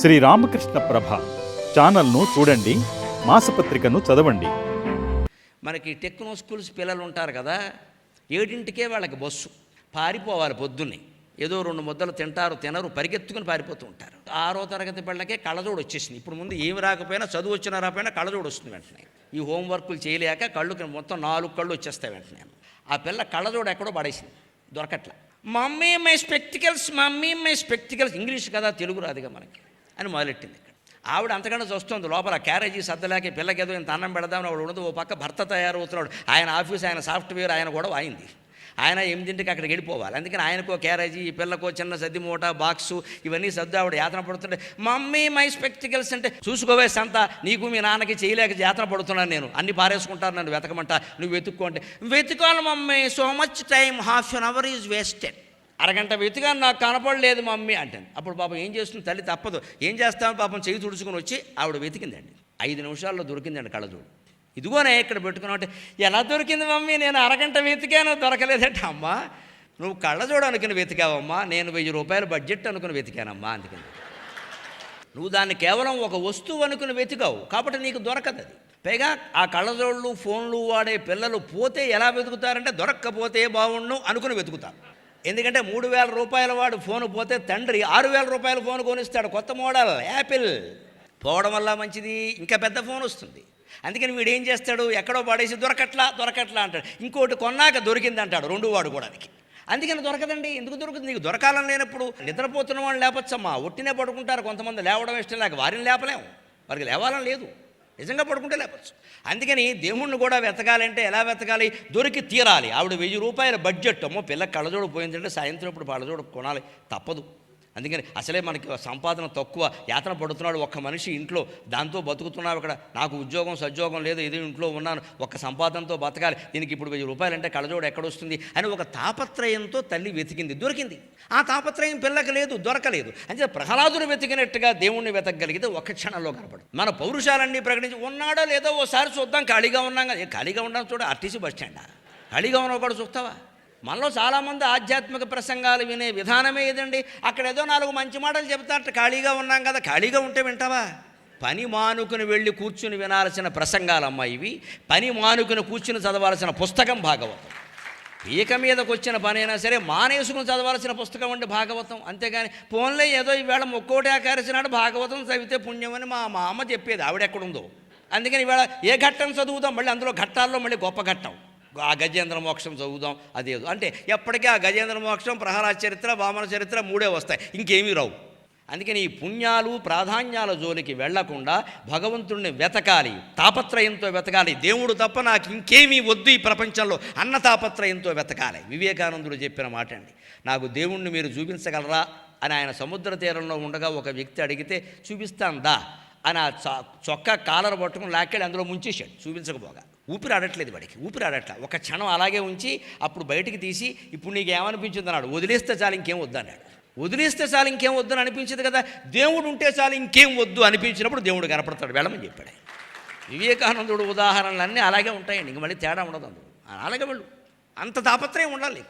శ్రీ రామకృష్ణ ప్రభ ఛానల్ను చూడండి మాసపత్రికను చదవండి. మనకి టెక్నో స్కూల్స్ పిల్లలు ఉంటారు కదా ఏడింటికే వాళ్ళకి బస్సు. పారిపోవాలి పొద్దున్నే. ఏదో రెండు ముద్దలు తింటారు తినరు పరిగెత్తుకుని పారిపోతూ ఉంటారు. ఆరో తరగతి పిల్లకే కళ్ళజోడు వచ్చేసింది. ఇప్పుడు ముందు ఏమి రాకపోయినా చదువు వచ్చినా రాకపోయినా కళ్ళజోడు వస్తుంది వెంటనే. ఈ హోంవర్కులు చేయలేక కళ్ళు మొత్తం నాలుగు కళ్ళు వచ్చేస్తాయి వెంటనే. ఆ పిల్ల కళ్ళజోడు ఎక్కడో పడేసింది. దొరకట్లా. Mummy my spectacles mummy my spectacles English కదా తెలుగు రాదుగా మనకి. అని మొదలెట్టింది ఇక్కడ. ఆవిడ అంతకన్నా చూస్తుంది లోపల క్యారేజీ సర్దలేక పిల్లకేదో పిల్లకి ఇంత అన్నం పెడదామని ఆవిడ ఉండదు ఓ పక్క భర్త తయారవుతున్నాడు. ఆయన ఆఫీస్ ఆయన సాఫ్ట్వేర్ ఆయన కూడా అయింది. ఆయన ఎనిమిదింటికి అక్కడికి వెళ్ళిపోవాలి. అందుకని ఆయనకో క్యారేజీ ఈ పిల్లకో చిన్న సద్ది మూట బాక్సు ఇవన్నీ సర్దు ఆవిడ యాతన పడుతుంటే మమ్మీ మై స్పెక్టికల్స్ అంటే చూసుకోవే సంత నీకు మీ నాన్నకి చేయలేక యాతన పడుతున్నాను నేను. అన్ని పారేసుకుంటాను నన్ను వెతకమంట. నువ్వు వెతుక్కో అంటే mummy so much time half an hour is wasted అరగంట వెతికాను నాకు కనపడలేదు మమ్మీ అంటాను. అప్పుడు పాపం ఏం చేస్తుంది? తల్లి తప్పదు. ఏం చేస్తామో పాపం చెయ్యి తుడుచుకుని వచ్చి ఆవిడ వెతికిందండి. ఐదు నిమిషాల్లో దొరికిందండి కళ్ళజోడు ఇదిగోనే ఇక్కడ పెట్టుకున్నావు అంటే ఎలా దొరికింది మమ్మీ? నేను అరగంట వెతికాను దొరకలేదంటే అమ్మా నువ్వు కళ్ళజోడు అనుకుని వెతికావమ్మా నేను వెయ్యి రూపాయల బడ్జెట్ అనుకుని వెతికానమ్మా అందుకని. నువ్వు దాన్ని కేవలం ఒక వస్తువు అనుకుని వెతికావు కాబట్టి నీకు దొరకదు అది. పైగా ఆ కళ్ళజోళ్ళు ఫోన్లు వాడే పిల్లలు పోతే ఎలా వెతుకుతారంటే దొరక్కపోతే బాగుండు అనుకుని వెతుకుతారు. ఎందుకంటే మూడు వేల రూపాయల వాడు ఫోన్ పోతే తండ్రి ఆరు వేల రూపాయల ఫోన్ కొనిస్తాడు. కొత్త మోడల్ యాపిల్. పోవడం వల్ల మంచిది. ఇంకా పెద్ద ఫోన్ వస్తుంది. అందుకని వీడు ఏం చేస్తాడు? ఎక్కడో పడేసి దొరకట్లా దొరకట్లా అంటాడు. ఇంకోటి కొన్నాక దొరికింది అంటాడు రెండు వాడు కూడా అందుకని దొరకదండి. ఎందుకు దొరుకుతుంది నీకు దొరకాలని లేనప్పుడు నిద్రపోతున్న వాళ్ళు లేపచ్చమ్మా. ఒట్టినే పడుకుంటారు. కొంతమంది లేవడం ఇష్టం లేక వారిని లేపలేము వారికి లేవాలని లేదు. నిజంగా పడుకుంటే లేపచ్చు. అందుకని దేవుణ్ణి కూడా వెతకాలంటే ఎలా వెతకాలి? దొరికి తీరాలి. ఆవిడ వెయ్యి రూపాయల బడ్జెట్. అమ్మో పిల్ల కళ్ళజోడు పోయిందంటే సాయంత్రం ఇప్పుడు కళ్ళజోడు కొనాలి. తప్పదు. అందుకని అసలే మనకి సంపాదన తక్కువ యాతన పడుతున్నాడు ఒక్క మనిషి ఇంట్లో దాంతో బతుకుతున్నావు ఇక్కడ నాకు ఉద్యోగం సద్యోగం లేదు ఏదో ఇంట్లో ఉన్నాను ఒక్క సంపాదనతో బతకాలి దీనికి ఇప్పుడు వెయ్యి రూపాయలు అంటే కళ్ళజోడు ఎక్కడొస్తుంది అని ఒక తాపత్రయంతో తల్లి వెతికింది దొరికింది. ఆ తాపత్రయం పిల్లకి లేదు దొరకలేదు. అంటే ప్రహ్లాదుని వెతికినట్టుగా దేవుణ్ణి వెతకగలిగితే ఒక క్షణంలో కనపడు మన పౌరుషాలన్నీ ప్రకటించి ఉన్నాడో లేదో ఓసారి చూద్దాం ఖాళీగా ఉన్నాం కదా. ఖాళీగా ఉన్నాం చూడ ఆర్టీసీ బస్ స్టాండా. ఖాళీగా ఉన్నావు కూడా చూస్తావా? మనలో చాలామంది ఆధ్యాత్మిక ప్రసంగాలు వినే విధానమే ఏదండి అక్కడ ఏదో నాలుగు మంచి మాటలు చెబుతారట ఖాళీగా ఉన్నాం కదా ఖాళీగా ఉంటే వింటావా? పని మానుకుని వెళ్ళి కూర్చుని వినాల్సిన ప్రసంగాలమ్మా ఇవి. పని మానుకుని కూర్చుని చదవాల్సిన పుస్తకం భాగవతం. పీక మీదకి వచ్చిన పనైనా సరే మానేసుకుని చదవాల్సిన పుస్తకం అండి భాగవతం. అంతేగాని పోన్లే ఏదో ఈవేళ ముక్కోటి ఆకరిసినాడు భాగవతం చదివితే పుణ్యమని మా మా అమ్మ చెప్పేది ఆవిడెక్కడుందో అందుకని ఈవేళ ఏ ఘట్టం చదువుదాం మళ్ళీ అందులో ఘట్టాల్లో మళ్ళీ గొప్ప ఘట్టం. ఆ గజేంద్ర మోక్షం చదువుదాం అదేదో అంటే ఎప్పటికీ ఆ గజేంద్ర మోక్షం ప్రహ్లాద చరిత్ర వామన చరిత్ర మూడే వస్తాయి. ఇంకేమీ రావు. అందుకని ఈ పుణ్యాలు ప్రాధాన్యాల జోలికి వెళ్ళకుండా భగవంతుణ్ణి వెతకాలి తాపత్రయంతో వెతకాలి. దేవుడు తప్ప నాకు ఇంకేమీ వద్దు ఈ ప్రపంచంలో. అన్న తాపత్రయంతో వెతకాలి. వివేకానందుడు చెప్పిన మాట అండి నాకు దేవుణ్ణి మీరు చూపించగలరా అని ఆయన సముద్ర తీరంలో ఉండగా ఒక వ్యక్తి అడిగితే చూపిస్తాందా అని ఆ చొక్కా కాలర్ పట్టుకుని లాక్కెళ్ళి అందులో ముంచేశాడు. చూపించకపోగా. ఊపిరి ఆడట్లేదు వాడికి ఊపిరి ఆడట్ల ఒక క్షణం అలాగే ఉంచి అప్పుడు బయటికి తీసి ఇప్పుడు నీకు ఏమనిపించింది అన్నాడు. వదిలేస్తే చాలు ఇంకేం వద్దు అన్నాడు. వదిలేస్తే చాలు ఇంకేం వద్దు అని అనిపించింది కదా? దేవుడు ఉంటే చాలు ఇంకేం వద్దు అనిపించినప్పుడు దేవుడు కనపడతాడు వెళ్ళమని చెప్పాడు. వివేకానందుడు ఉదాహరణలన్నీ అలాగే ఉంటాయండి. ఇంక మళ్ళీ తేడా ఉండదు అందులో. అలాగే వెళ్ళు. అంత తాపత్రయం ఉండాలి